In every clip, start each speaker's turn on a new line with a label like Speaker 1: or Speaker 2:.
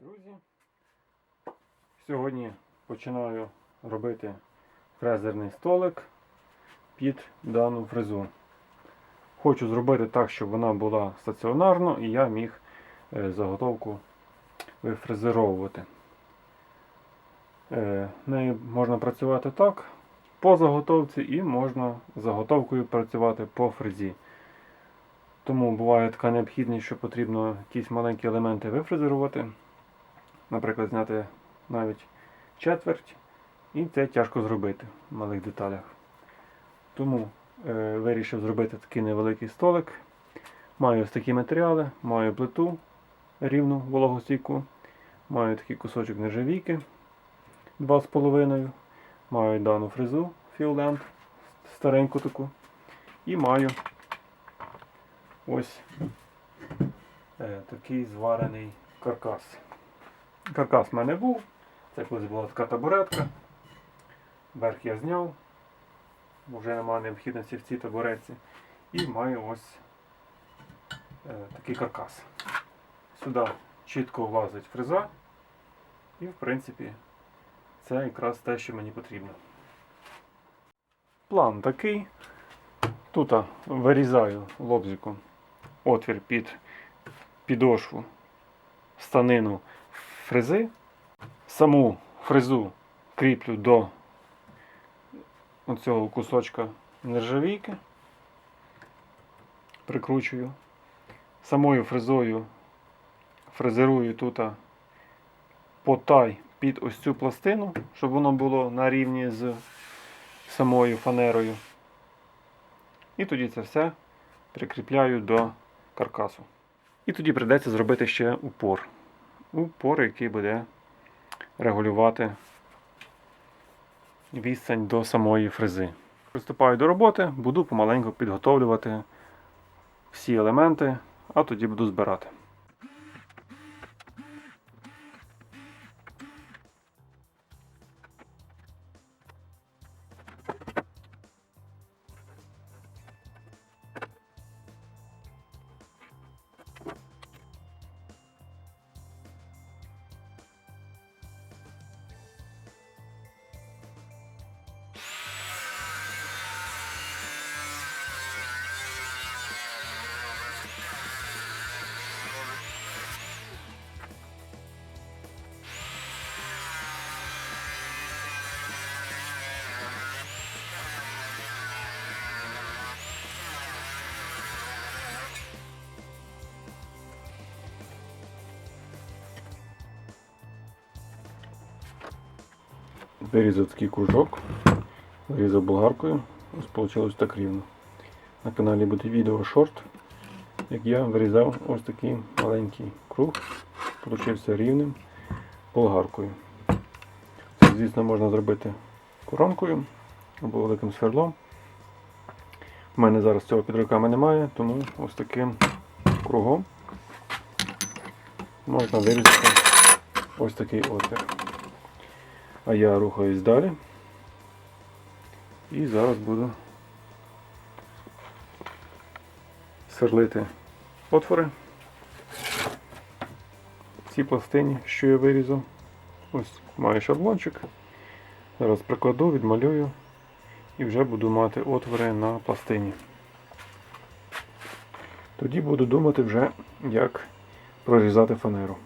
Speaker 1: друзі! Сьогодні починаю робити фрезерний столик під дану фрезу. Хочу зробити так, щоб вона була стаціонарно і я міг е, заготовку вифрезеровувати. Е, Нею можна працювати так по заготовці і можна заготовкою працювати по фрезі. Тому буває така необхідність, що потрібно якісь маленькі елементи вифрезерувати. Наприклад, зняти навіть четверть, і це тяжко зробити в малих деталях. Тому е, вирішив зробити такий невеликий столик. Маю ось такі матеріали, маю плиту рівну вологостійку, маю такий кусочок нержавійки 2,5, маю дану фрезу Fieldend, стареньку таку, і маю ось е, такий зварений каркас. Каркас в мене був. Це колись була така табуретка. Верх я зняв. Вже немає необхідності в цій табуретці. І маю ось е, такий каркас. Сюди чітко влазить фреза. І в принципі це якраз те, що мені потрібно. План такий. Тут вирізаю лобзиком отвір під підошву станину фрези. Саму фрезу кріплю до оцього кусочка нержавійки. Прикручую. Самою фрезою фрезерую тут потай під ось цю пластину, щоб воно було на рівні з самою фанерою. І тоді це все прикріпляю до каркасу. І тоді прийдеться зробити ще упор. Упор, який буде регулювати відстань до самої фрези. Приступаю до роботи, буду помаленьку підготовлювати всі елементи, а тоді буду збирати. Вирізав такий кружок, вирізав болгаркою, ось вийшло так рівно. На каналі буде відео шорт, як я вирізав ось такий маленький круг, получився рівним болгаркою. Це, звісно, можна зробити коронкою або великим сверлом. У мене зараз цього під руками немає, тому ось таким кругом можна вирізати ось такий отвір. А я рухаюсь далі. І зараз буду сверлити отвори. Ці пластині, що я вирізав. Ось маю шаблончик. Зараз прикладу, відмалюю і вже буду мати отвори на пластині. Тоді буду думати вже, як прорізати фанеру.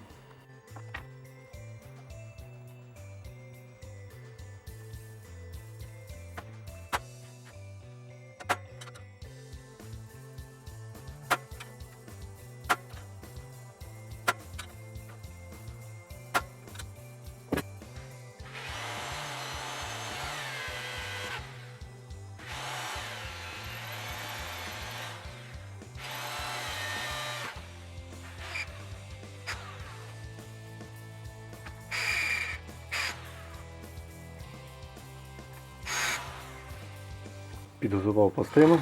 Speaker 1: Підготував пластину,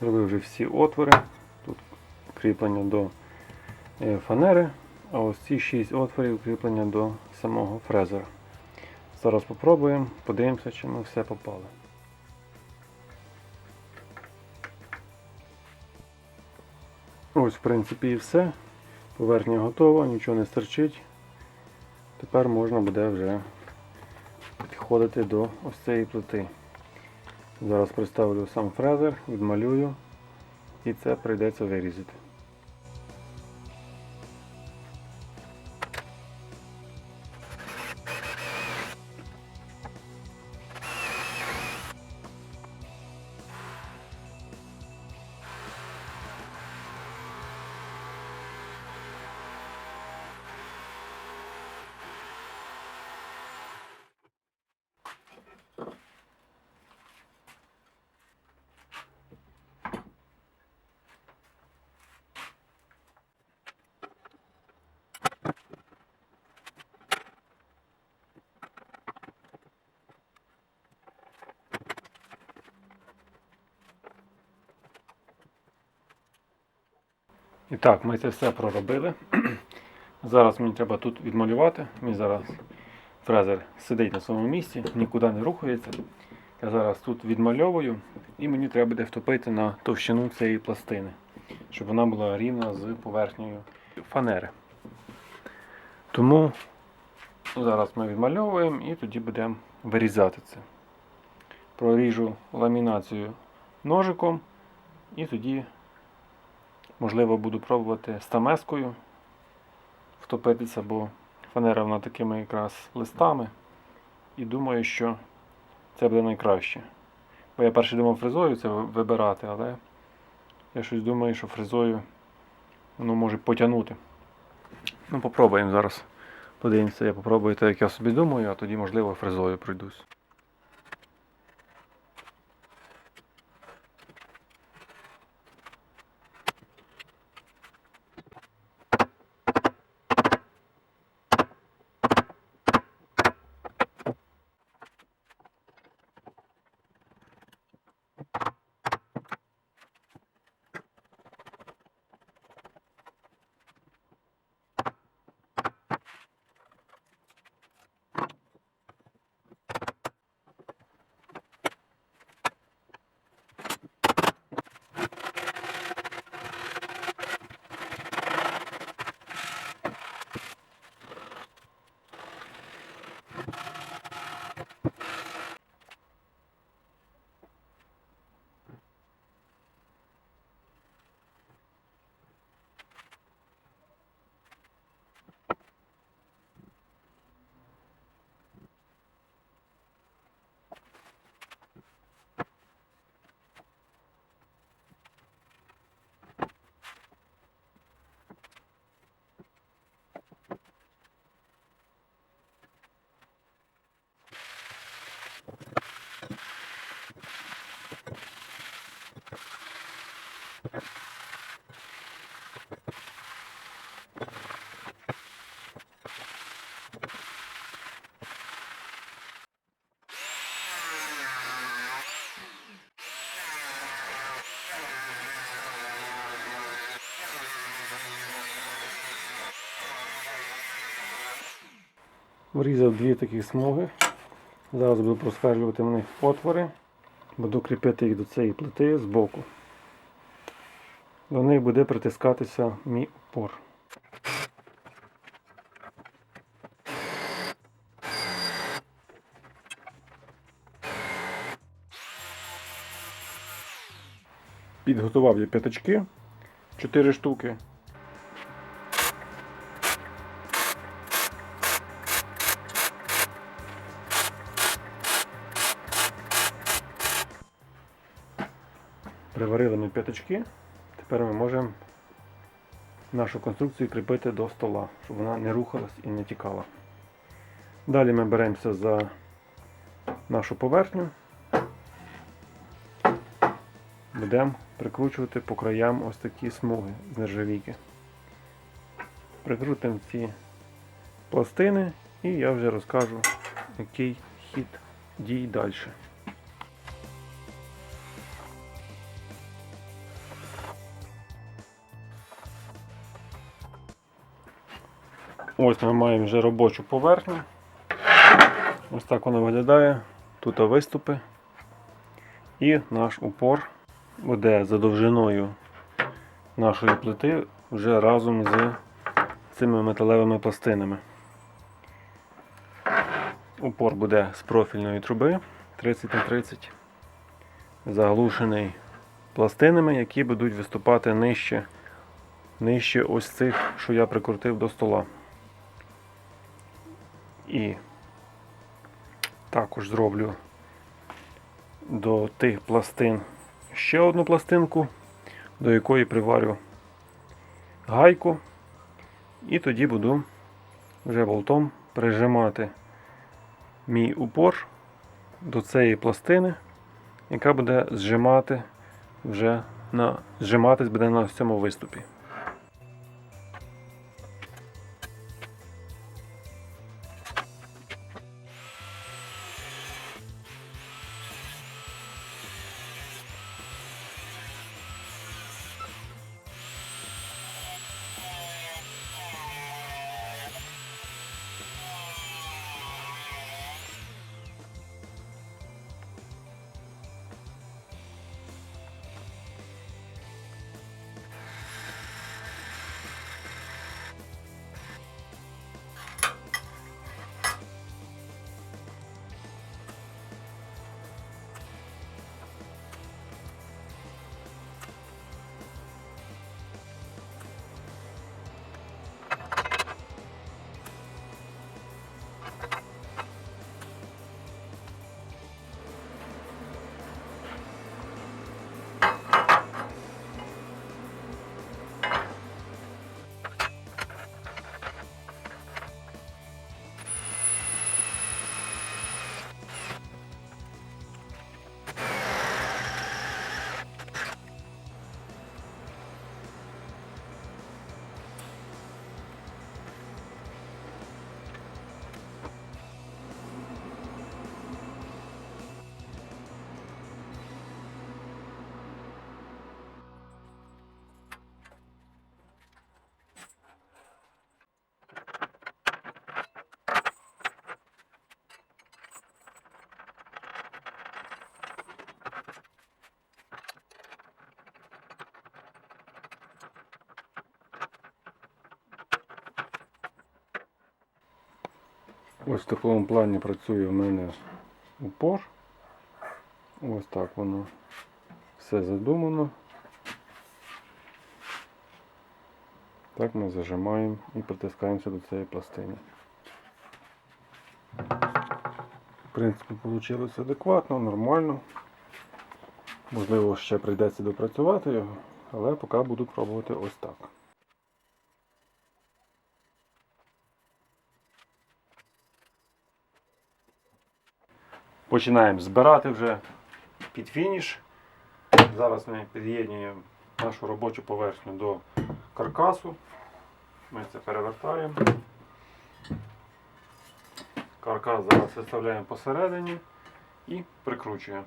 Speaker 1: зробив вже всі отвори. Тут кріплення до е, фанери, а ось ці 6 отворів кріплення до самого фрезера. Зараз спробуємо, подивимося, чи ми все попали. Ось, в принципі, і все. Поверхня готова, нічого не стерчить. Тепер можна буде вже підходити до ось цієї плити. Зараз представлю сам фрезер, відмалюю і це прийдеться вирізати. І так, ми це все проробили. Зараз мені треба тут відмалювати. Мій зараз фрезер сидить на своєму місці, нікуди не рухається. Я зараз тут відмальовую і мені треба буде втопити на товщину цієї пластини, щоб вона була рівна з поверхнею фанери. Тому зараз ми відмальовуємо і тоді будемо вирізати це. Проріжу ламінацію ножиком і тоді Можливо, буду пробувати стамескою втопитися, бо фанера вона такими якраз листами. І думаю, що це буде найкраще. Бо я перше думав фрезою це вибирати, але я щось думаю, що фрезою воно може потягнути. Ну, попробуємо зараз. Подивимося, я попробую те, як я собі думаю, а тоді, можливо, фрезою пройдусь. Врізав дві такі смуги. Зараз буду просверлювати в них отвори. Буду кріпити їх до цієї плити з боку. До них буде притискатися мій опор. Підготував я п'ятачки 4 штуки. Приварили ми п'ятачки. Тепер ми можемо нашу конструкцію кріпити до стола, щоб вона не рухалась і не тікала. Далі ми беремося за нашу поверхню. Будемо прикручувати по краям ось такі смуги з нержавійки. Прикрутимо ці пластини і я вже розкажу, який хід дій далі. Ось ми маємо вже робочу поверхню. Ось так вона виглядає. Тут виступи. І наш упор буде за довжиною нашої плити вже разом з цими металевими пластинами. Упор буде з профільної труби 30 на 30, заглушений пластинами, які будуть виступати нижче, нижче ось цих, що я прикрутив до стола. І також зроблю до тих пластин ще одну пластинку, до якої приварю гайку, і тоді буду вже болтом прижимати мій упор до цієї пластини, яка буде зжимати вже на зжиматись буде на цьому виступі. Ось в такому плані працює в мене упор. Ось так воно все задумано. Так ми зажимаємо і притискаємося до цієї пластини. В принципі, вийшло адекватно, нормально. Можливо, ще прийдеться допрацювати його, але поки буду пробувати ось так. Починаємо збирати вже під фініш. Зараз ми під'єднуємо нашу робочу поверхню до каркасу. Ми це перевертаємо. Каркас зараз виставляємо посередині і прикручуємо.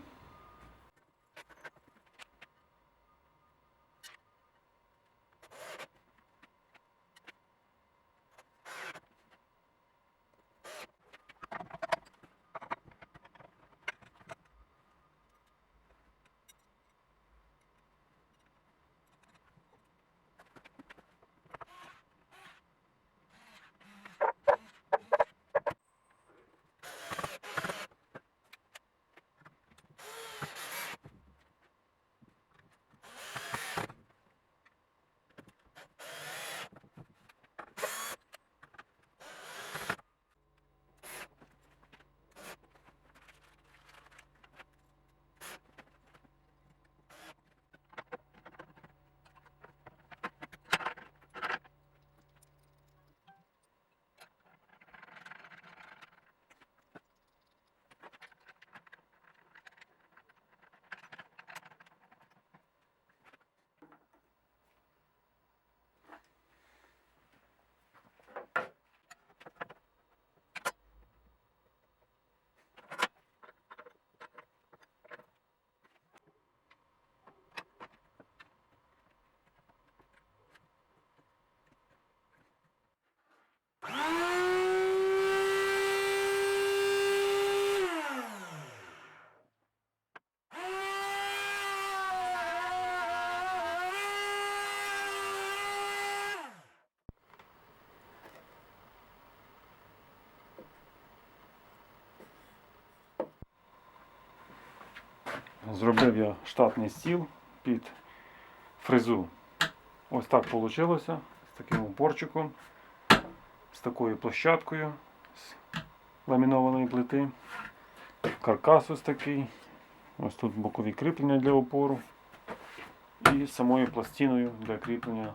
Speaker 1: Зробив я штатний стіл під фрезу. Ось так вийшло. З таким упорчиком, з такою площадкою з ламінованої плити. Каркас ось такий. Ось тут бокові кріплення для опору. І самою пластиною для кріплення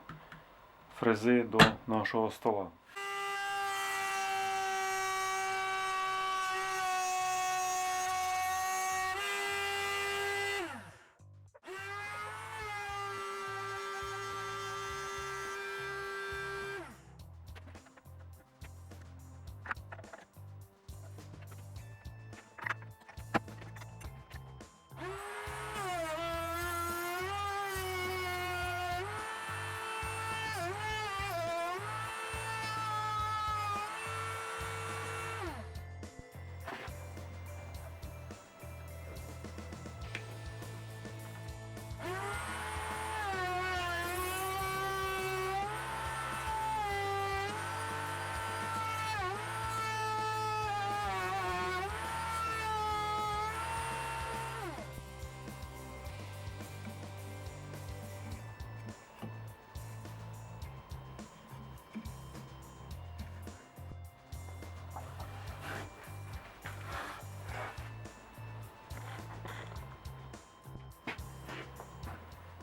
Speaker 1: фрези до нашого стола.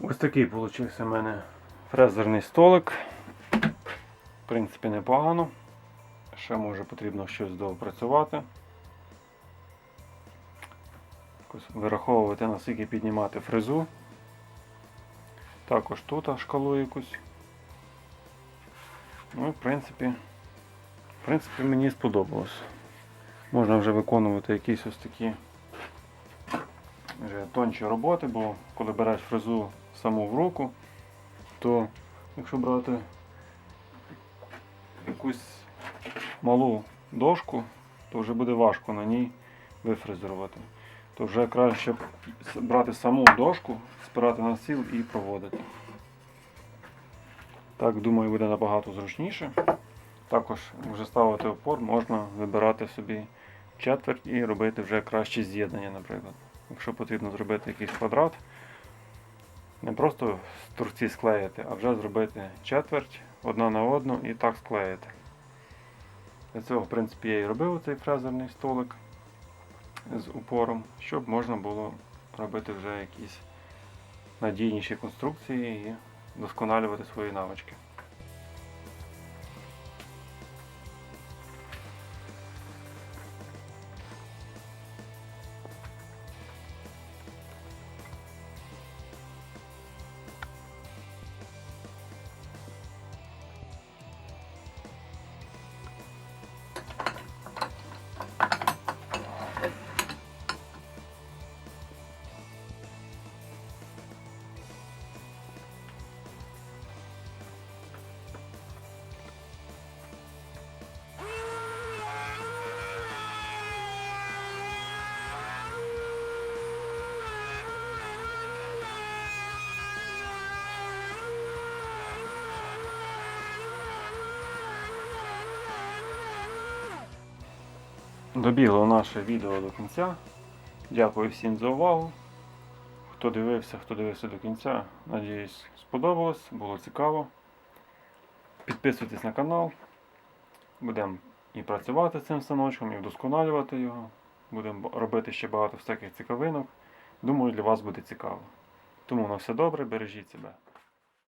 Speaker 1: Ось такий вийшов у мене фрезерний столик. В принципі, непогано. Ще може потрібно щось доопрацювати. Вираховувати наскільки піднімати фрезу. Також тут шкалу якусь. Ну, в принципі, в принципі, мені сподобалось. Можна вже виконувати якісь ось такі вже тонші роботи, бо коли береш фрезу саму в руку, то якщо брати якусь малу дошку, то вже буде важко на ній вифрезерувати. То вже краще брати саму дошку, спирати на стіл і проводити. Так, думаю, буде набагато зручніше. Також вже ставити опор, можна вибирати собі четверть і робити вже краще з'єднання, наприклад. Якщо потрібно зробити якийсь квадрат, не просто струбці склеїти, а вже зробити четверть одна на одну і так склеїти. Для цього, в принципі, я і робив цей фрезерний столик з упором, щоб можна було робити вже якісь надійніші конструкції і досконалювати свої навички. Добігло наше відео до кінця. Дякую всім за увагу. Хто дивився, хто дивився до кінця, надіюсь, сподобалось, було цікаво. Підписуйтесь на канал. Будемо і працювати з цим станочком, і вдосконалювати його. Будемо робити ще багато всяких цікавинок. Думаю, для вас буде цікаво. Тому на все добре, бережіть себе.